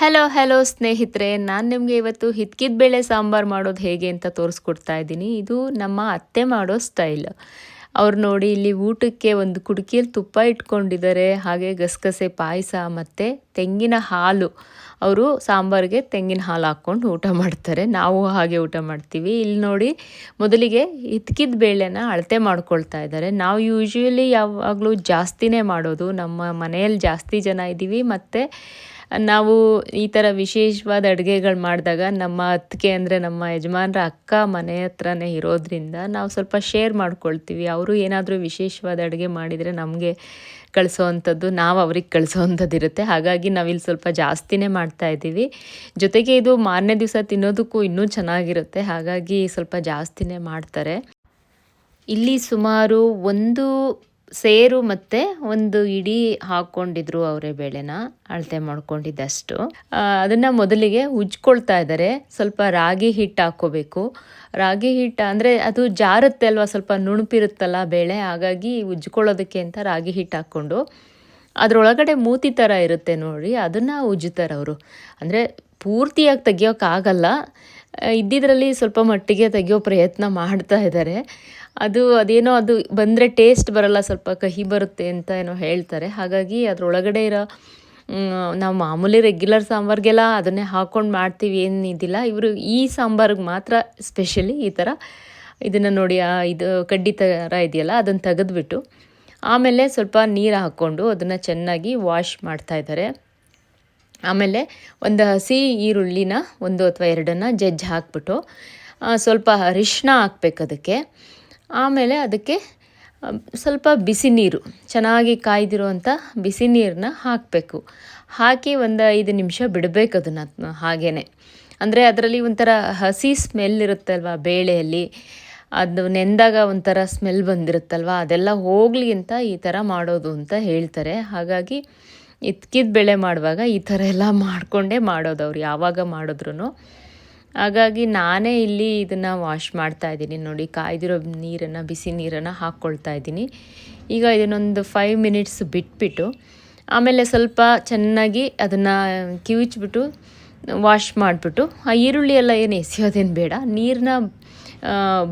Hello hello ಸ್ನೇಹಿತರೆ. ನಾನು ನಿಮಗೆ ಇವತ್ತು ಹಿತ್ಕಿದ ಬೇಳೆ ಸಾಂಬಾರು ಮಾಡೋದು ಹೇಗೆ ಅಂತ ತೋರಿಸ್ಕೊಡ್ತಾ ಇದ್ದೀನಿ. ಇದು ನಮ್ಮ ಅತ್ತೆ ಮಾಡೋ ಸ್ಟೈಲ್. ಅವ್ರು ನೋಡಿ ಇಲ್ಲಿ ಊಟಕ್ಕೆ ಒಂದು ಕುಡುಕಿಯಲ್ಲಿ ತುಪ್ಪ ಇಟ್ಕೊಂಡಿದ್ದಾರೆ ಹಾಗೆ ಗಸಗಸೆ ಪಾಯಸ ಮತ್ತು ತೆಂಗಿನ ಹಾಲು. ಅವರು ಸಾಂಬಾರಿಗೆ ತೆಂಗಿನ ಹಾಲು ಹಾಕ್ಕೊಂಡು ಊಟ ಮಾಡ್ತಾರೆ. ನಾವು ಹಾಗೆ ಊಟ ಮಾಡ್ತೀವಿ. ಇಲ್ಲಿ ನೋಡಿ ಮೊದಲಿಗೆ ಹಿತ್ಕಿದ ಬೇಳೆನ ಅಳತೆ ಮಾಡ್ಕೊಳ್ತಾ ಇದ್ದಾರೆ ನಾವು ಯೂಶ್ವಲಿ ಯಾವಾಗಲೂ ಜಾಸ್ತಿನೇ ಮಾಡೋದು. ನಮ್ಮ ಮನೆಯಲ್ಲಿ ಜಾಸ್ತಿ ಜನ ಇದ್ದೀವಿ ಮತ್ತು ನಾವು ಈ ಥರ ವಿಶೇಷವಾದ ಅಡುಗೆಗಳು ಮಾಡಿದಾಗ ನಮ್ಮ ಅತ್ತಿಗೆ ಅಂದರೆ ನಮ್ಮ ಯಜಮಾನ್ರ ಅಕ್ಕ ಮನೆ ಹತ್ರನೇ ಇರೋದ್ರಿಂದ ನಾವು ಸ್ವಲ್ಪ ಶೇರ್ ಮಾಡ್ಕೊಳ್ತೀವಿ. ಅವರು ಏನಾದರೂ ವಿಶೇಷವಾದ ಅಡುಗೆ ಮಾಡಿದರೆ ನಮಗೆ ಕಳಿಸೋವಂಥದ್ದು ನಾವು ಅವ್ರಿಗೆ ಕಳಿಸೋವಂಥದ್ದಿರುತ್ತೆ ಹಾಗಾಗಿ ನಾವಿಲ್ಲಿ ಸ್ವಲ್ಪ ಜಾಸ್ತಿನೇ ಮಾಡ್ತಾ ಇದ್ದೀವಿ. ಜೊತೆಗೆ ಇದು ಮಾರನೇ ದಿವಸ ತಿನ್ನೋದಕ್ಕೂ ಇನ್ನೂ ಚೆನ್ನಾಗಿರುತ್ತೆ. ಹಾಗಾಗಿ ಸ್ವಲ್ಪ ಜಾಸ್ತಿನೇ ಮಾಡ್ತಾರೆ. ಇಲ್ಲಿ ಸುಮಾರು ಒಂದು ಸೇರು ಮತ್ತು ಒಂದು ಇಡೀ ಹಾಕ್ಕೊಂಡಿದ್ರು ಅವರೇ ಬೇಳೆನ, ಅಳತೆ ಮಾಡ್ಕೊಂಡಿದ್ದಷ್ಟು. ಅದನ್ನು ಮೊದಲಿಗೆ ಉಜ್ಕೊಳ್ತಾ ಇದ್ದಾರೆ ಸ್ವಲ್ಪ ರಾಗಿ ಹಿಟ್ಟು ಹಾಕ್ಕೋಬೇಕು. ರಾಗಿ ಹಿಟ್ಟು ಅಂದರೆ ಅದು ಜಾರುತ್ತೆ ಅಲ್ವಾ, ಸ್ವಲ್ಪ ನುಣುಪಿರುತ್ತಲ್ಲ ಬೇಳೆ, ಹಾಗಾಗಿ ಉಜ್ಕೊಳ್ಳೋದಕ್ಕೆ ಅಂತ ರಾಗಿ ಹಿಟ್ಟು ಹಾಕ್ಕೊಂಡು. ಅದರೊಳಗಡೆ ಮೂತಿ ಥರ ಇರುತ್ತೆ ನೋಡಿ, ಅದನ್ನು ಉಜ್ಜುತ್ತಾರೆ ಅವರು. ಅಂದರೆ ಪೂರ್ತಿಯಾಗಿ ತೆಗಿಯೋಕ್ಕಾಗಲ್ಲ ಇದ್ದಿದ್ರಲ್ಲಿ ಸ್ವಲ್ಪ ಮಟ್ಟಿಗೆ ತೆಗಿಯೋ ಪ್ರಯತ್ನ ಮಾಡ್ತಾ ಇದ್ದಾರೆ ಅದು ಅದೇನೋ ಅದು ಬಂದರೆ ಟೇಸ್ಟ್ ಬರಲ್ಲ, ಸ್ವಲ್ಪ ಕಹಿ ಬರುತ್ತೆ ಅಂತ ಏನೋ ಹೇಳ್ತಾರೆ. ಹಾಗಾಗಿ ಅದರೊಳಗಡೆ ಇರೋ ನಾವು ಮಾಮೂಲಿ ರೆಗ್ಯುಲರ್ ಸಾಂಬಾರಿಗೆಲ್ಲ ಅದನ್ನೇ ಹಾಕ್ಕೊಂಡು ಮಾಡ್ತೀವಿ ಏನಿದಿಲ್ಲ. ಇವರು ಈ ಸಾಂಬಾರ್ಗೆ ಮಾತ್ರ ಸ್ಪೆಷಲಿ ಈ ಥರ ಇದನ್ನು ನೋಡಿ, ಆ ಇದು ಕಡ್ಡಿ ಥರ ಇದೆಯಲ್ಲ ಅದನ್ನು ತೆಗೆದ್ಬಿಟ್ಟು ಆಮೇಲೆ ಸ್ವಲ್ಪ ನೀರು ಹಾಕ್ಕೊಂಡು ಅದನ್ನು ಚೆನ್ನಾಗಿ ವಾಶ್ ಮಾಡ್ತಾಯಿದ್ದಾರೆ ಆಮೇಲೆ ಒಂದು ಹಸಿ ಈರುಳ್ಳಿನ ಒಂದು ಅಥವಾ ಎರಡನ್ನು ಜಜ್ಜಿ ಹಾಕ್ಬಿಟ್ಟು ಸ್ವಲ್ಪ ಅರಿಶಿನ ಹಾಕ್ಬೇಕು ಅದಕ್ಕೆ. ಆಮೇಲೆ ಅದಕ್ಕೆ ಸ್ವಲ್ಪ ಬಿಸಿ ನೀರು, ಚೆನ್ನಾಗಿ ಕಾಯ್ದಿರುವಂಥ ಬಿಸಿ ನೀರನ್ನ ಹಾಕಬೇಕು. ಹಾಕಿ ಒಂದು ಐದು ನಿಮಿಷ ಬಿಡಬೇಕು ಅದನ್ನು ಹಾಗೇ ಅಂದರೆ ಅದರಲ್ಲಿ ಒಂಥರ ಹಸಿ ಸ್ಮೆಲ್ ಇರುತ್ತಲ್ವ ಬೇಳೆಯಲ್ಲಿ? ಅದು ನೆಂದಾಗ ಒಂಥರ ಸ್ಮೆಲ್ ಬಂದಿರುತ್ತಲ್ವ? ಅದೆಲ್ಲ ಹೋಗಲಿ ಅಂತ ಈ ಥರ ಮಾಡೋದು ಅಂತ ಹೇಳ್ತಾರೆ. ಹಾಗಾಗಿ ಇತ್ಕಿದ ಬೇಳೆ ಮಾಡುವಾಗ ಈ ಥರ ಎಲ್ಲ ಮಾಡಿಕೊಂಡೇ ಮಾಡೋದು ಅವ್ರು, ಯಾವಾಗ ಮಾಡಿದ್ರು ಹಾಗಾಗಿ ನಾನೇ ಇಲ್ಲಿ ಇದನ್ನು ವಾಶ್ ಮಾಡ್ತಾ ಇದ್ದೀನಿ. ನೋಡಿ, ಕಾಯ್ದಿರೋ ನೀರನ್ನು, ಬಿಸಿ ನೀರನ್ನು ಹಾಕ್ಕೊಳ್ತಾ ಇದ್ದೀನಿ. ಈಗ ಇದನ್ನೊಂದು ಫೈವ್ ಮಿನಿಟ್ಸ್ ಬಿಟ್ಬಿಟ್ಟು, ಆಮೇಲೆ ಸ್ವಲ್ಪ ಚೆನ್ನಾಗಿ ಅದನ್ನು ಕಿವಿಚ್ಬಿಟ್ಟು ವಾಶ್ ಮಾಡಿಬಿಟ್ಟು, ಆ ಈರುಳ್ಳಿ ಎಲ್ಲ ಏನು ಎಸೆಯೋದೇನು ಬೇಡ. ನೀರನ್ನ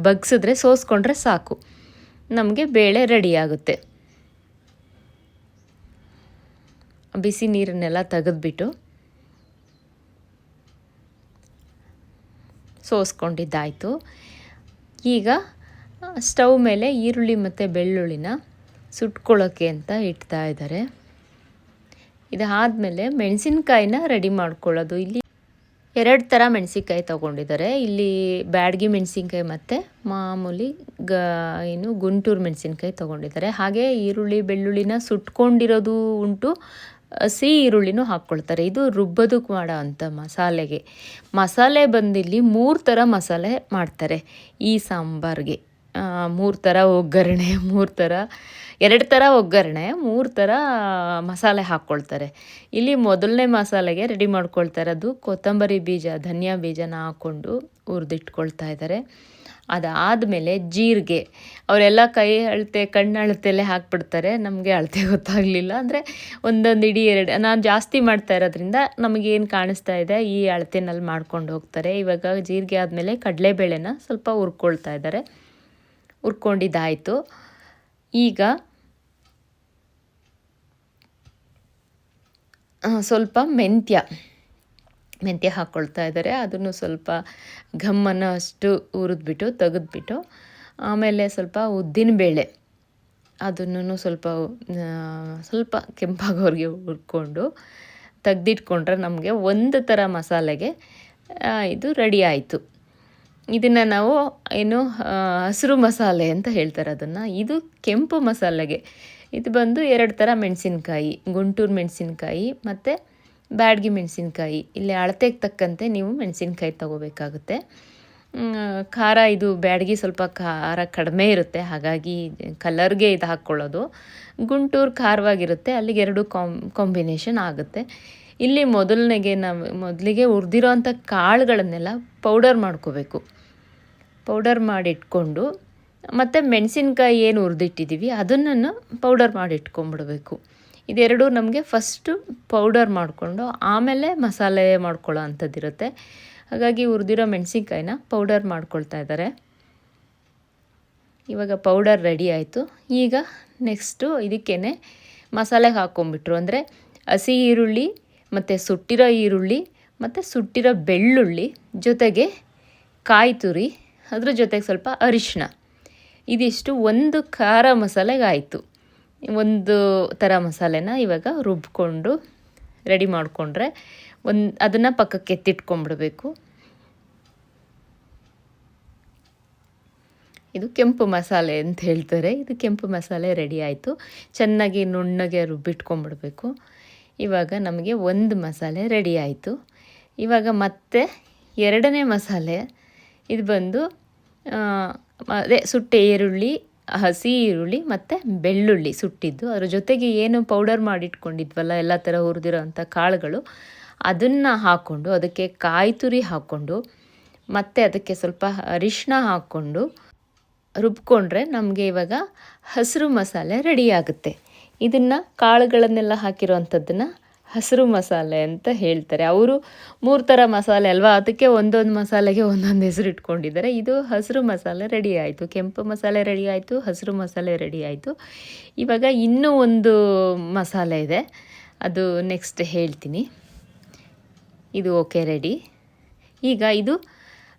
ಬಗ್ಸಿದ್ರೆ, ಸೋಸ್ಕೊಂಡ್ರೆ ಸಾಕು. ನಮಗೆ ಬೇಳೆ ರೆಡಿ ಆಗುತ್ತೆ. ಬಿಸಿ ನೀರನ್ನೆಲ್ಲ ತೆಗೆದ್ಬಿಟ್ಟು ಸೋಸ್ಕೊಂಡಿದ್ದಾಯಿತು. ಈಗ ಸ್ಟವ್ ಮೇಲೆ ಈರುಳ್ಳಿ ಮತ್ತು ಬೆಳ್ಳುಳ್ಳಿನ ಸುಟ್ಕೊಳ್ಳೋಕ್ಕೆ ಅಂತ ಇಡ್ತಾ ಇದ್ದಾರೆ. ಇದಾದಮೇಲೆ ಮೆಣಸಿನ್ಕಾಯಿನ ರೆಡಿ ಮಾಡ್ಕೊಳ್ಳೋದು. ಇಲ್ಲಿ ಎರಡು ಥರ ಮೆಣಸಿನ್ಕಾಯಿ ತೊಗೊಂಡಿದ್ದಾರೆ. ಇಲ್ಲಿ ಬ್ಯಾಡ್ಗಿ ಮೆಣಸಿನ್ಕಾಯಿ ಮತ್ತು ಮಾಮೂಲಿ ಗ, ಏನು ಗುಂಟೂರು ಮೆಣಸಿನ್ಕಾಯಿ ತೊಗೊಂಡಿದ್ದಾರೆ. ಹಾಗೆ ಈರುಳ್ಳಿ, ಬೆಳ್ಳುಳ್ಳಿನ ಸುಟ್ಕೊಂಡಿರೋದು ಉಂಟು. ಹಸಿ ಈರುಳ್ಳಿನೂ ಹಾಕ್ಕೊಳ್ತಾರೆ. ಇದು ರುಬ್ಬೋದಕ್ಕೆ ಮಾಡೋ ಅಂಥ ಮಸಾಲೆಗೆ. ಮಸಾಲೆ ಬಂದಿಲ್ಲಿ ಮೂರು ಥರ ಮಸಾಲೆ ಮಾಡ್ತಾರೆ. ಈ ಸಾಂಬಾರಿಗೆ. ಮೂರು ಥರ ಒಗ್ಗರಣೆ, ಮೂರು ಥರ ಎರಡು ಥರ ಒಗ್ಗರಣೆ, ಮೂರು ಥರ ಮಸಾಲೆ ಹಾಕ್ಕೊಳ್ತಾರೆ ಇಲ್ಲಿ ಮೊದಲನೇ ಮಸಾಲೆಗೆ ರೆಡಿ ಮಾಡ್ಕೊಳ್ತಾ ಇರೋದು ಕೊತ್ತಂಬರಿ ಬೀಜ, ಧನಿಯಾ ಬೀಜನ ಹಾಕ್ಕೊಂಡು ಹುರಿದಿಟ್ಕೊಳ್ತಾ ಇದ್ದಾರೆ. ಅದಾದಮೇಲೆ ಜೀರಿಗೆ. ಅವರೆಲ್ಲ ಕೈ ಅಳತೆ, ಕಣ್ಣು ಅಳತೆಲ್ಲೇ ಹಾಕ್ಬಿಡ್ತಾರೆ. ನಮಗೆ ಅಳತೆ ಗೊತ್ತಾಗಲಿಲ್ಲ. ಅಂದರೆ ಒಂದೊಂದು ಇಡೀ ಎರಡು, ನಾನು ಜಾಸ್ತಿ ಮಾಡ್ತಾ ಇರೋದ್ರಿಂದ ನಮಗೇನು ಕಾಣಿಸ್ತಾ ಇದೆ, ಈ ಅಳತೆನಲ್ಲಿ ಮಾಡ್ಕೊಂಡು ಹೋಗ್ತಾರೆ. ಇವಾಗ ಜೀರಿಗೆ ಆದಮೇಲೆ ಕಡಲೆಬೇಳೆನ ಸ್ವಲ್ಪ ಹುರ್ಕೊಳ್ತಾ ಇದ್ದಾರೆ. ಹುರ್ಕೊಂಡಿದ್ದಾಯಿತು. ಈಗ ಸ್ವಲ್ಪ ಮೆಂತ್ಯ. ಮೆಂತ್ಯ ಹಾಕ್ಕೊಳ್ತಾ ಇದ್ದಾರೆ. ಅದನ್ನು ಸ್ವಲ್ಪ ಘಮ್ಮನ್ನು ಅಷ್ಟು ಹುರಿದ್ಬಿಟ್ಟು, ತೆಗೆದ್ಬಿಟ್ಟು, ಆಮೇಲೆ ಸ್ವಲ್ಪ ಉದ್ದಿನಬೇಳೆ ಅದನ್ನು ಸ್ವಲ್ಪ ಸ್ವಲ್ಪ ಕೆಂಪಾಗೋರಿಗೆ ಹುರ್ಕೊಂಡು ತೆಗ್ದಿಟ್ಕೊಂಡ್ರೆ ನಮಗೆ ಒಂದು ಥರ ಮಸಾಲೆಗೆ ಇದು ರೆಡಿ ಆಯಿತು. ಇದನ್ನು ನಾವು ಏನು ಹಸಿರು ಮಸಾಲೆ ಅಂತ ಹೇಳ್ತಾರೆ ಅದನ್ನು. ಇದು ಕೆಂಪು ಮಸಾಲೆಗೆ. ಇದು ಬಂದು ಎರಡು ಥರ ಮೆಣಸಿನ್ಕಾಯಿ, ಗುಂಟೂರು ಮೆಣಸಿನ್ಕಾಯಿ ಮತ್ತು ಬ್ಯಾಡ್ಗಿ ಮೆಣಸಿನ್ಕಾಯಿ. ಇಲ್ಲಿ ಅಳತೆಗೆ ತಕ್ಕಂತೆ ನೀವು ಮೆಣಸಿನ್ಕಾಯಿ ತಗೋಬೇಕಾಗುತ್ತೆ. ಖಾರ ಇದು ಬ್ಯಾಡ್ಗಿ ಸ್ವಲ್ಪ ಖಾರ ಕಡಿಮೆ ಇರುತ್ತೆ, ಹಾಗಾಗಿ ಕಲರ್ಗೆ ಇದು ಹಾಕ್ಕೊಳ್ಳೋದು. ಗುಂಟೂರು ಖಾರವಾಗಿರುತ್ತೆ, ಅಲ್ಲಿಗೆ ಎರಡು ಕಾಂಬ್ ಕಾಂಬಿನೇಷನ್ ಆಗುತ್ತೆ. ಇಲ್ಲಿ ಮೊದಲನೆಗೆ ನಾವು, ಮೊದಲಿಗೆ ಹುರಿದಿರೋ ಅಂಥ ಕಾಳುಗಳನ್ನೆಲ್ಲ ಪೌಡರ್ ಮಾಡ್ಕೋಬೇಕು. ಪೌಡರ್ ಮಾಡಿಟ್ಕೊಂಡು ಮತ್ತು ಮೆಣಸಿನ್ಕಾಯಿ ಏನು ಹುರಿದಿಟ್ಟಿದ್ದೀವಿ ಅದನ್ನು ಪೌಡರ್ ಮಾಡಿ ಇಟ್ಕೊಂಡ್ಬಿಡ್ಬೇಕು. ಇದೆರಡು ನಮಗೆ ಫಸ್ಟು ಪೌಡರ್ ಮಾಡಿಕೊಂಡು ಆಮೇಲೆ ಮಸಾಲೆ ಮಾಡ್ಕೊಳ್ಳೋ ಅಂಥದ್ದಿರುತ್ತೆ. ಹಾಗಾಗಿ ಹುರಿದಿರೋ ಮೆಣಸಿನ್ಕಾಯಿನ ಪೌಡರ್ ಮಾಡ್ಕೊಳ್ತಾ ಇದ್ದಾರೆ. ಇವಾಗ ಪೌಡರ್ ರೆಡಿ ಆಯಿತು. ಈಗ ನೆಕ್ಸ್ಟು ಇದಕ್ಕೇ ಮಸಾಲೆಗೆ ಹಾಕ್ಕೊಂಬಿಟ್ರು ಅಂದರೆ ಹಸಿ ಈರುಳ್ಳಿ, ಮತ್ತು ಸುಟ್ಟಿರೋ ಈರುಳ್ಳಿ, ಮತ್ತು ಸುಟ್ಟಿರೋ ಬೆಳ್ಳುಳ್ಳಿ ಜೊತೆಗೆ ಕಾಯಿ ತುರಿ ಅದ್ರ ಜೊತೆಗೆ ಸ್ವಲ್ಪ ಅರಿಶಿನ ಇದಿಷ್ಟು ಒಂದು ಖಾರ ಮಸಾಲೆಗೆ ಆಯಿತು ಒಂದು ಥರ ಮಸಾಲೆನ ಇವಾಗ ರುಬ್ಕೊಂಡು ರೆಡಿ ಮಾಡಿಕೊಂಡ್ರೆ ಒಂದು ಅದನ್ನು ಪಕ್ಕಕ್ಕೆ ಎತ್ತಿಟ್ಕೊಂಡ್ಬಿಡ್ಬೇಕು. ಇದು ಕೆಂಪು ಮಸಾಲೆ ಅಂತ ಹೇಳ್ತಾರೆ. ಇದು ಕೆಂಪು ಮಸಾಲೆ ರೆಡಿ ಆಯಿತು. ಚೆನ್ನಾಗಿ ನುಣ್ಣಗೆ ರುಬ್ಬಿಟ್ಕೊಂಡ್ಬಿಡ್ಬೇಕು. ಇವಾಗ ನಮಗೆ ಒಂದು ಮಸಾಲೆ ರೆಡಿ ಆಯಿತು. ಇವಾಗ ಮತ್ತೆ ಎರಡನೇ ಮಸಾಲೆ. ಇದು ಬಂದು ಅದೇ ಸುಟ್ಟ ಈರುಳ್ಳಿ, ಹಸಿ ಈರುಳ್ಳಿ ಮತ್ತು ಬೆಳ್ಳುಳ್ಳಿ ಸುಟ್ಟಿದ್ದು. ಅದ್ರ ಜೊತೆಗೆ ಏನು ಪೌಡರ್ ಮಾಡಿಟ್ಕೊಂಡಿದ್ವಲ್ಲ, ಎಲ್ಲ ಥರ ಹುರಿದಿರೋ ಅಂಥ ಕಾಳುಗಳು, ಅದನ್ನು ಹಾಕ್ಕೊಂಡು ಅದಕ್ಕೆ ಕಾಯಿ ತುರಿ ಹಾಕ್ಕೊಂಡು ಮತ್ತು ಅದಕ್ಕೆ ಸ್ವಲ್ಪ ಅರಿಶಿನ ಹಾಕ್ಕೊಂಡು ರುಬ್ಕೊಂಡ್ರೆ ನಮಗೆ ಇವಾಗ ಹಸಿರು ಮಸಾಲೆ ರೆಡಿ ಆಗುತ್ತೆ. ಇದನ್ನು ಕಾಳುಗಳನ್ನೆಲ್ಲ ಹಾಕಿರೋವಂಥದ್ದನ್ನು ಹಸಿರು ಮಸಾಲೆ ಅಂತ ಹೇಳ್ತಾರೆ. ಅವರು ಮೂರು ಥರ ಮಸಾಲೆ ಅಲ್ವಾ? ಅದಕ್ಕೆ ಒಂದೊಂದು ಮಸಾಲೆಗೆ ಒಂದೊಂದು ಹೆಸರು ಇಟ್ಕೊಂಡಿದ್ದಾರೆ. ಇದು ಹಸಿರು ಮಸಾಲೆ ರೆಡಿ ಆಯಿತು. ಕೆಂಪು ಮಸಾಲೆ ರೆಡಿ ಆಯಿತು, ಹಸಿರು ಮಸಾಲೆ ರೆಡಿ ಆಯಿತು. ಇವಾಗ ಇನ್ನೂ ಒಂದು ಮಸಾಲೆ ಇದೆ. ಅದು ನೆಕ್ಸ್ಟ್ ಹೇಳ್ತೀನಿ. ಇದು ಓಕೆ, ರೆಡಿ. ಈಗ ಇದು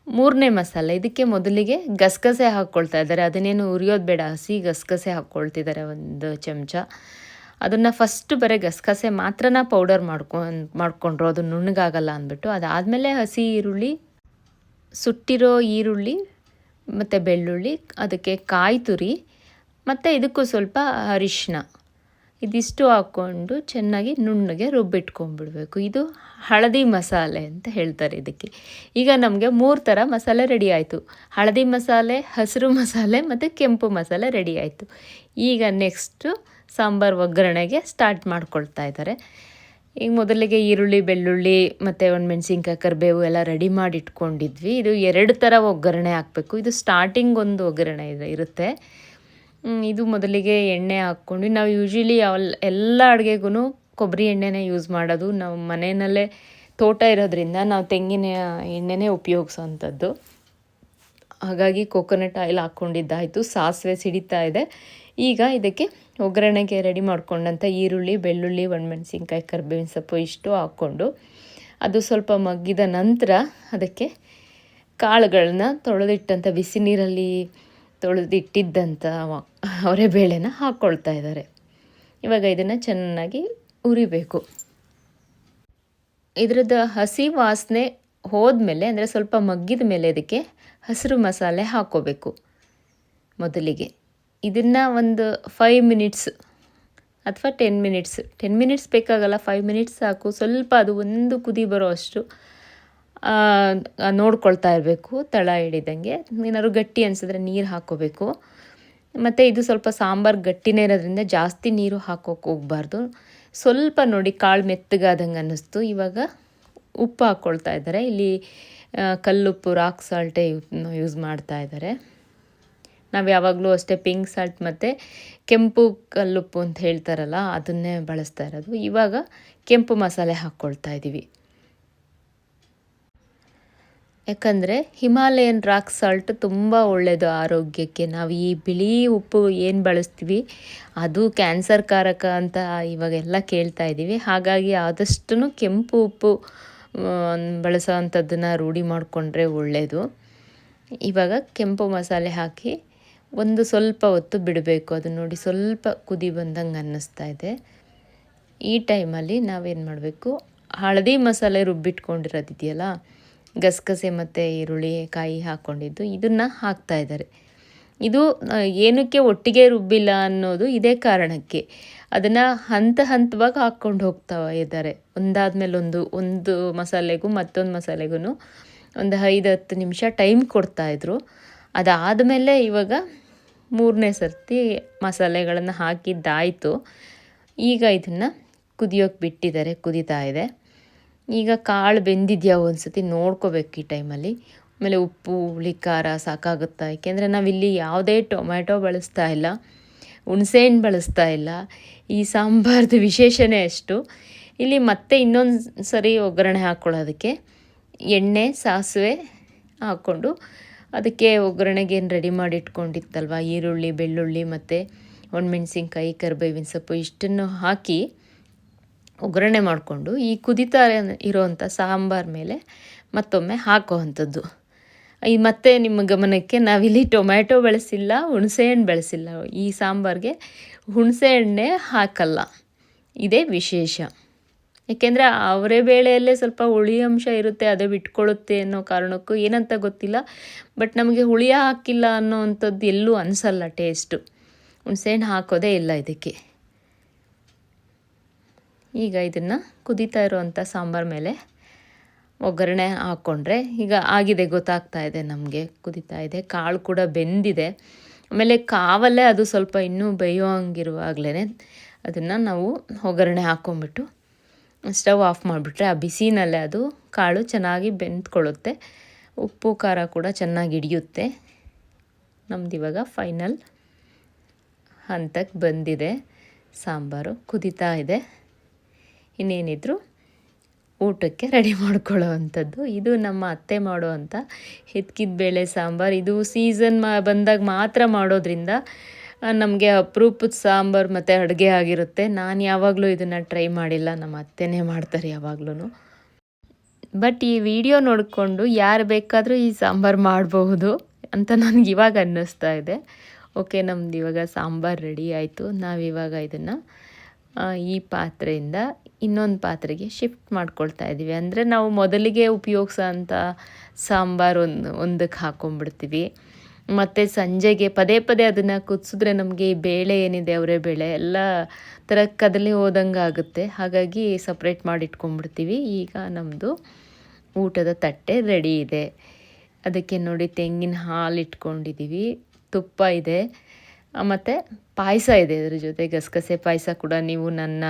ಮೂರನೇ ಮಸಾಲೆ. ಇದಕ್ಕೆ ಮೊದಲಿಗೆ ಗಸಗಸೆ ಹಾಕ್ಕೊಳ್ತಾ ಇದ್ದಾರೆ. ಅದನ್ನೇನು ಉರಿಯೋದು ಬೇಡ. ಹಸಿ ಗಸಗಸೆ ಹಾಕ್ಕೊಳ್ತಿದ್ದಾರೆ ಒಂದು ಚಮಚ. ಅದನ್ನು ಫಸ್ಟ್ ಬರೀ ಗಸಗಸೆ ಮಾತ್ರನ ಪೌಡರ್ ಮಾಡ್ಕೊಂಡು ಮಾಡಿಕೊಂಡ್ರು. ಅದು ನುಣ್ಣಗಾಗಲ್ಲ ಅಂದ್ಬಿಟ್ಟು. ಅದಾದಮೇಲೆ ಹಸಿ ಈರುಳ್ಳಿ, ಸುಟ್ಟಿರೋ ಈರುಳ್ಳಿ, ಮತ್ತು ಬೆಳ್ಳುಳ್ಳಿ, ಅದಕ್ಕೆ ಕಾಯಿ ತುರಿ, ಮತ್ತು ಇದಕ್ಕೂ ಸ್ವಲ್ಪ ಅರಿಶಿನ ಇದಿಷ್ಟು ಹಾಕ್ಕೊಂಡು ಚೆನ್ನಾಗಿ ನುಣ್ಣಗೆ ರುಬ್ಬಿಟ್ಕೊಂಡ್ಬಿಡ್ಬೇಕು. ಇದು ಹಳದಿ ಮಸಾಲೆ ಅಂತ ಹೇಳ್ತಾರೆ ಇದಕ್ಕೆ. ಈಗ ನಮಗೆ ಮೂರು ಥರ ಮಸಾಲೆ ರೆಡಿ ಆಯಿತು. ಹಳದಿ ಮಸಾಲೆ, ಹಸಿರು ಮಸಾಲೆ ಮತ್ತು ಕೆಂಪು ಮಸಾಲೆ ರೆಡಿ ಆಯಿತು. ಈಗ ನೆಕ್ಸ್ಟು ಸಾಂಬಾರು ಒಗ್ಗರಣೆಗೆ ಸ್ಟಾರ್ಟ್ ಮಾಡ್ಕೊಳ್ತಾ ಇದ್ದಾರೆ ಈಗ ಮೊದಲಿಗೆ ಈರುಳ್ಳಿ, ಬೆಳ್ಳುಳ್ಳಿ ಮತ್ತು ಒಂದು ಮೆಣಸಿನ್ಕಾಯಿ ಕರಿಬೇವು ಎಲ್ಲ ರೆಡಿ ಮಾಡಿ ಇಟ್ಕೊಂಡಿದ್ವಿ ಇದು ಎರಡು ಥರ ಒಗ್ಗರಣೆ ಹಾಕಬೇಕು. ಇದು ಸ್ಟಾರ್ಟಿಂಗ್ ಒಂದು ಒಗ್ಗರಣೆ ಇದೆ, ಇರುತ್ತೆ. ಇದು ಮೊದಲಿಗೆ ಎಣ್ಣೆ ಹಾಕ್ಕೊಂಡು, ನಾವು ಯೂಶ್ವಲಿ ಅವಲ್ ಎಲ್ಲ ಅಡುಗೆಗೂ ಕೊಬ್ಬರಿ ಎಣ್ಣೆನೇ ಯೂಸ್ ಮಾಡೋದು. ನಾವು ಮನೆಯಲ್ಲೇ ತೋಟ ಇರೋದ್ರಿಂದ ನಾವು ತೆಂಗಿನ ಎಣ್ಣೆನೇ ಉಪಯೋಗಿಸೋವಂಥದ್ದು ಹಾಗಾಗಿ ಕೊಕೊನಟ್ ಆಯಿಲ್ ಹಾಕ್ಕೊಂಡಿದ್ದಾಯಿತು. ಸಾಸಿವೆ ಸಿಡಿತಾ ಇದೆ. ಈಗ ಇದಕ್ಕೆ ಒಗ್ಗರಣೆಗೆ ರೆಡಿ ಮಾಡ್ಕೊಂಡಂಥ ಈರುಳ್ಳಿ, ಬೆಳ್ಳುಳ್ಳಿ, ಒಣಮೆಣ್ಸಿನ್ಕಾಯಿ, ಕರ್ಬೇವಿನ ಸೊಪ್ಪು ಇಷ್ಟು ಹಾಕ್ಕೊಂಡು ಅದು ಸ್ವಲ್ಪ ಮಗ್ಗಿದ ನಂತರ ಅದಕ್ಕೆ ಕಾಳುಗಳನ್ನ ತೊಳೆದಿಟ್ಟಂಥ ಬಿಸಿ ನೀರಲ್ಲಿ ತೊಳೆದಿಟ್ಟಿದ್ದಂಥ ಅವರೆಬೇಳೆನ ಹಾಕ್ಕೊಳ್ತಾ ಇದ್ದಾರೆ. ಇವಾಗ ಇದನ್ನು ಚೆನ್ನಾಗಿ ಉರಿಬೇಕು ಇದ್ರದ್ದು ಹಸಿ ವಾಸನೆ ಹೋದ್ಮೇಲೆ, ಅಂದರೆ ಸ್ವಲ್ಪ ಮಗ್ಗಿದ ಮೇಲೆ ಇದಕ್ಕೆ ಹಸಿರು ಮಸಾಲೆ ಹಾಕ್ಕೋಬೇಕು ಮೊದಲಿಗೆ. ಇದನ್ನು ಒಂದು ಫೈವ್ ಮಿನಿಟ್ಸ್ ಅಥವಾ ಟೆನ್ ಮಿನಿಟ್ಸ್ ಟೆನ್ ಮಿನಿಟ್ಸ್ ಬೇಕಾಗಲ್ಲ ಫೈವ್ ಮಿನಿಟ್ಸ್ ಸಾಕು. ಸ್ವಲ್ಪ ಅದು ಒಂದು ಕುದಿ ಬರೋ ಅಷ್ಟು ನೋಡ್ಕೊಳ್ತಾ ಇರಬೇಕು, ತಳ ಹಿಡಿದಂಗೆ. ಏನಾದ್ರು ಗಟ್ಟಿ ಅನಿಸಿದ್ರೆ ನೀರು ಹಾಕ್ಕೋಬೇಕು ಮತ್ತು ಇದು ಸ್ವಲ್ಪ ಸಾಂಬಾರು ಗಟ್ಟಿನೇ ಇರೋದ್ರಿಂದ ಜಾಸ್ತಿ ನೀರು ಹಾಕೋಕೆ ಹೋಗ್ಬಾರ್ದು. ಸ್ವಲ್ಪ ನೋಡಿ ಕಾಳು ಮೆತ್ತಗಾದಂಗೆ ಅನ್ನಿಸ್ತು. ಇವಾಗ ಉಪ್ಪು ಹಾಕ್ಕೊಳ್ತಾ ಇದ್ದಾರೆ. ಇಲ್ಲಿ ಕಲ್ಲುಪ್ಪು ರಾಕ್ ಸಾಲ್ಟೇ ಯೂಸ್ ಮಾಡ್ತಾ ಇದ್ದಾರೆ. ನಾವು ಯಾವಾಗಲೂ ಅಷ್ಟೇ ಪಿಂಕ್ ಸಾಲ್ಟ್ ಮತ್ತು ಕೆಂಪು ಕಲ್ಲುಪ್ಪು ಅಂತ ಹೇಳ್ತಾರಲ್ಲ, ಅದನ್ನೇ ಬಳಸ್ತಾ ಇರೋದು. ಇವಾಗ ಕೆಂಪು ಮಸಾಲೆ ಹಾಕ್ಕೊಳ್ತಾ ಇದ್ದೀವಿ ಯಾಕಂದರೆ ಹಿಮಾಲಯನ್ ರಾಕ್ ಸಾಲ್ಟ್ ತುಂಬ ಒಳ್ಳೆಯದು ಆರೋಗ್ಯಕ್ಕೆ. ನಾವು ಈ ಬಿಳಿ ಉಪ್ಪು ಏನು ಬಳಸ್ತೀವಿ, ಅದು ಕ್ಯಾನ್ಸರ್ ಕಾರಕ ಅಂತ ಇವಾಗೆಲ್ಲ ಕೇಳ್ತಾ ಇದ್ದೀವಿ ಹಾಗಾಗಿ ಆದಷ್ಟು ಕೆಂಪು ಉಪ್ಪು ಬಳಸೋ ಅಂಥದ್ದನ್ನು ರೂಢಿ ಮಾಡಿಕೊಂಡ್ರೆ ಒಳ್ಳೆಯದು ಇವಾಗ ಕೆಂಪು ಮಸಾಲೆ ಹಾಕಿ ಒಂದು ಸ್ವಲ್ಪ ಹೊತ್ತು ಬಿಡಬೇಕು. ಅದು ನೋಡಿ ಸ್ವಲ್ಪ ಕುದಿ ಬಂದಂಗೆ ಅನ್ನಿಸ್ತಾ ಇದೆ. ಈ ಟೈಮಲ್ಲಿ ನಾವೇನು ಮಾಡಬೇಕು? ಹಳದಿ ಮಸಾಲೆ ರುಬ್ಬಿಟ್ಕೊಂಡಿರೋದಿದೆಯಲ್ಲ, ಗಸಗಸೆ ಮತ್ತು ಈರುಳ್ಳಿ, ಕಾಯಿ ಹಾಕ್ಕೊಂಡಿದ್ದು ಇದನ್ನು ಹಾಕ್ತಾ ಇದ್ದಾರೆ. ಇದು ಏನಕ್ಕೆ ಒಟ್ಟಿಗೆ ರುಬ್ಬಿಲ್ಲ ಅನ್ನೋದು ಇದೇ ಕಾರಣಕ್ಕೆ. ಅದನ್ನು ಹಂತ ಹಂತವಾಗಿ ಹಾಕ್ಕೊಂಡು ಹೋಗ್ತಾ ಇದ್ದಾರೆ. ಒಂದಾದಮೇಲೆ ಒಂದು ಒಂದು ಮಸಾಲೆಗೂ ಮತ್ತೊಂದು ಮಸಾಲೆಗೂ ಒಂದು ಐದು ಹತ್ತು ನಿಮಿಷ ಟೈಮ್ ಕೊಡ್ತಾಯಿದ್ರು ಅದಾದಮೇಲೆ ಇವಾಗ ಮೂರನೇ ಸರ್ತಿ ಮಸಾಲೆಗಳನ್ನು ಹಾಕಿದ್ದಾಯಿತು. ಈಗ ಇದನ್ನು ಕುದಿಯೋಕೆ ಬಿಟ್ಟಿದ್ದಾರೆ, ಕುದೀತಾ ಇದೆ. ಈಗ ಕಾಳು ಬೆಂದಿದೆಯಾ ಒಂದು ಸತಿ ನೋಡ್ಕೋಬೇಕು ಈ ಟೈಮಲ್ಲಿ. ಆಮೇಲೆ ಉಪ್ಪು, ಹುಳಿ, ಖಾರ ಸಾಕಾಗುತ್ತಾ? ಏಕೆಂದರೆ ನಾವಿಲ್ಲಿ ಯಾವುದೇ ಟೊಮ್ಯಾಟೊ ಬಳಸ್ತಾ ಇಲ್ಲ, ಹುಣಸೆಹಣ್ಣು ಬಳಸ್ತಾ ಇಲ್ಲ, ಈ ಸಾಂಬಾರ್ದು ವಿಶೇಷನೇ ಅಷ್ಟು. ಇಲ್ಲಿ ಮತ್ತೆ ಇನ್ನೊಂದು ಸರಿ ಒಗ್ಗರಣೆ ಹಾಕ್ಕೊಳ್ಳೋದಕ್ಕೆ ಎಣ್ಣೆ, ಸಾಸಿವೆ ಹಾಕ್ಕೊಂಡು ಅದಕ್ಕೆ ಒಗ್ಗರಣೆಗೆ ಏನು ರೆಡಿ ಮಾಡಿ ಇಟ್ಕೊಂಡಿತ್ತಲ್ವ? ಈರುಳ್ಳಿ, ಬೆಳ್ಳುಳ್ಳಿ ಮತ್ತು ಒಣಮೆಣ್ಸಿನ್ಕಾಯಿ, ಕರಿಬೇವಿನ ಸೊಪ್ಪು ಇಷ್ಟನ್ನು ಹಾಕಿ ಒಗ್ಗರಣೆ ಮಾಡಿಕೊಂಡು ಈ ಕುದಿತಾ ಇರೋವಂಥ ಸಾಂಬಾರ್ ಮೇಲೆ ಮತ್ತೊಮ್ಮೆ ಹಾಕುವಂಥದ್ದು. ಈ ಮತ್ತೆ ನಿಮ್ಮ ಗಮನಕ್ಕೆ ನಾವಿಲ್ಲಿ ಟೊಮ್ಯಾಟೊ ಬೆಳೆಸಿಲ್ಲ, ಹುಣಸೆಹಣ್ಣು ಬೆಳೆಸಿಲ್ಲ. ಈ ಸಾಂಬಾರಿಗೆ ಹುಣಸೆಹಣ್ಣೆ ಹಾಕಲ್ಲ. ಇದೇ ವಿಶೇಷ. ಏಕೆಂದರೆ ಅವರೇ ಬೇಳೆಯಲ್ಲೇ ಸ್ವಲ್ಪ ಹುಳಿ ಅಂಶ ಇರುತ್ತೆ, ಅದೇ ಬಿಟ್ಕೊಳ್ಳುತ್ತೆ ಅನ್ನೋ ಕಾರಣಕ್ಕೂ ಏನಂತ ಗೊತ್ತಿಲ್ಲ. ಬಟ್ ನಮಗೆ ಹುಳಿಯ ಹಾಕಿಲ್ಲ ಅನ್ನೋ ಅಂಥದ್ದು ಎಲ್ಲೂ ಅನಿಸಲ್ಲ ಟೇಸ್ಟು. ಹುಣಸೆಹಣ್ಣು ಹಾಕೋದೇ ಇಲ್ಲ ಇದಕ್ಕೆ. ಈಗ ಇದನ್ನು ಕುದೀತಾ ಇರುವಂಥ ಸಾಂಬಾರ ಮೇಲೆ ಒಗ್ಗರಣೆ ಹಾಕ್ಕೊಂಡ್ರೆ ಈಗ ಆಗಿದೆ, ಗೊತ್ತಾಗ್ತಾ ಇದೆ ನಮಗೆ, ಕುದೀತಾ ಇದೆ, ಕಾಳು ಕೂಡ ಬೆಂದಿದೆ. ಆಮೇಲೆ ಕಾವಲ್ಲೇ ಅದು ಸ್ವಲ್ಪ ಇನ್ನೂ ಬೇಯೋ ಹಂಗಿರುವಾಗಲೇ ಅದನ್ನು ನಾವು ಒಗ್ಗರಣೆ ಹಾಕ್ಕೊಂಬಿಟ್ಟು ಸ್ಟವ್ ಆಫ್ ಮಾಡಿಬಿಟ್ರೆ ಆ ಬಿಸಿನಲ್ಲೇ ಅದು ಕಾಳು ಚೆನ್ನಾಗಿ ಬೆಂದ್ಕೊಳ್ಳುತ್ತೆ. ಉಪ್ಪು, ಖಾರ ಕೂಡ ಚೆನ್ನಾಗಿ ಹಿಡಿಯುತ್ತೆ. ನಮ್ದು ಇವಾಗ ಫೈನಲ್ ಹಂತಕ್ಕೆ ಬಂದಿದೆ. ಸಾಂಬಾರು ಕುದೀತಾ ಇದೆ. ಇನ್ನೇನಿದ್ರು ಊಟಕ್ಕೆ ರೆಡಿ ಮಾಡ್ಕೊಳ್ಳೋ ಅಂಥದ್ದು ಇದು ನಮ್ಮ ಅತ್ತೆ ಮಾಡೋ ಹಿತ್ಕಿದ ಬೇಳೆ ಸಾಂಬಾರು. ಇದು ಸೀಸನ್ ಮಾ ಬಂದಾಗ ಮಾತ್ರ ಮಾಡೋದ್ರಿಂದ ನಮಗೆ ಅಪರೂಪದ ಸಾಂಬಾರು ಮತ್ತು ಅಡುಗೆ ಆಗಿರುತ್ತೆ. ನಾನು ಯಾವಾಗಲೂ ಇದನ್ನು ಟ್ರೈ ಮಾಡಿಲ್ಲ. ನಮ್ಮ ಅತ್ತೆನೇ ಮಾಡ್ತಾರೆ ಯಾವಾಗ್ಲೂ ಬಟ್ ಈ ವಿಡಿಯೋ ನೋಡಿಕೊಂಡು ಯಾರು ಬೇಕಾದರೂ ಈ ಸಾಂಬಾರು ಮಾಡಬಹುದು ಅಂತ ನನಗೆ ಇವಾಗ ಅನ್ನಿಸ್ತಾ ಇದೆ. ಓಕೆ ನಮ್ದು ಇವಾಗ ಸಾಂಬಾರು ರೆಡಿ ಆಯಿತು. ನಾವಿವಾಗ ಇದನ್ನು ಈ ಪಾತ್ರೆಯಿಂದ ಇನ್ನೊಂದು ಪಾತ್ರೆಗೆ ಶಿಫ್ಟ್ ಮಾಡ್ಕೊಳ್ತಾ ಇದ್ದೀವಿ ಅಂದರೆ ನಾವು ಮೊದಲಿಗೆ ಉಪಯೋಗಿಸೋ ಅಂಥ ಸಾಂಬಾರು ಒಂದು ಒಂದಕ್ಕೆ ಹಾಕ್ಕೊಂಬಿಡ್ತೀವಿ ಮತ್ತು ಸಂಜೆಗೆ ಪದೇ ಪದೇ ಅದನ್ನು ಕುದಿಸಿದ್ರೆ ನಮಗೆ ಈ ಬೇಳೆ ಏನಿದೆ, ಅವರೇ ಬೇಳೆ ಎಲ್ಲ ಥರ ಕದಲಿ ಹೋದಂಗೆ ಆಗುತ್ತೆ. ಹಾಗಾಗಿ ಸಪ್ರೇಟ್ ಮಾಡಿ ಇಟ್ಕೊಂಡ್ಬಿಡ್ತೀವಿ. ಈಗ ನಮ್ಮದು ಊಟದ ತಟ್ಟೆ ರೆಡಿ ಇದೆ. ಅದಕ್ಕೆ ನೋಡಿ ತೆಂಗಿನ ಹಾಲು ಇಟ್ಕೊಂಡಿದ್ದೀವಿ ತುಪ್ಪ ಇದೆ. ಮತ್ತು ಪಾಯಸ ಇದೆ ಅದ್ರ ಜೊತೆ. ಗಸಗಸೆ ಪಾಯಸ ಕೂಡ ನೀವು ನನ್ನ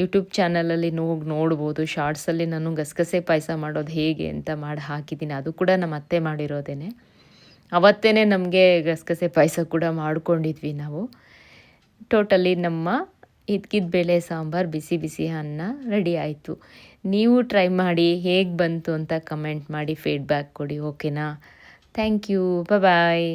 ಯೂಟ್ಯೂಬ್ ಚಾನಲಲ್ಲಿ ನೋಡಬಹುದು ನೋಡ್ಬೋದು. ಶಾರ್ಟ್ಸಲ್ಲಿ ನಾನು ಗಸಗಸೆ ಪಾಯಸ ಮಾಡೋದು ಹೇಗೆ ಅಂತ ಮಾಡಿ ಹಾಕಿದ್ದೀನಿ. ಅದು ಕೂಡ ನಮ್ಮ ಅತ್ತೆ ಮಾಡಿರೋದೇನೆ. ಅವತ್ತೇ ನಮಗೆ ಗಸಗಸೆ ಪಾಯಸ ಕೂಡ ಮಾಡ್ಕೊಂಡಿದ್ವಿ ನಾವು. ಟೋಟಲಿ ನಮ್ಮ ಇದ್ಕಿದ ಬೇಳೆ, ಸಾಂಬಾರು, ಬಿಸಿ ಬಿಸಿ ಅನ್ನ ರೆಡಿ ಆಯಿತು. ನೀವು ಟ್ರೈ ಮಾಡಿ ಹೇಗೆ ಬಂತು ಅಂತ ಕಮೆಂಟ್ ಮಾಡಿ ಫೀಡ್ಬ್ಯಾಕ್ ಕೊಡಿ ಓಕೆನಾ ಥ್ಯಾಂಕ್ ಯು ಬಾಯ್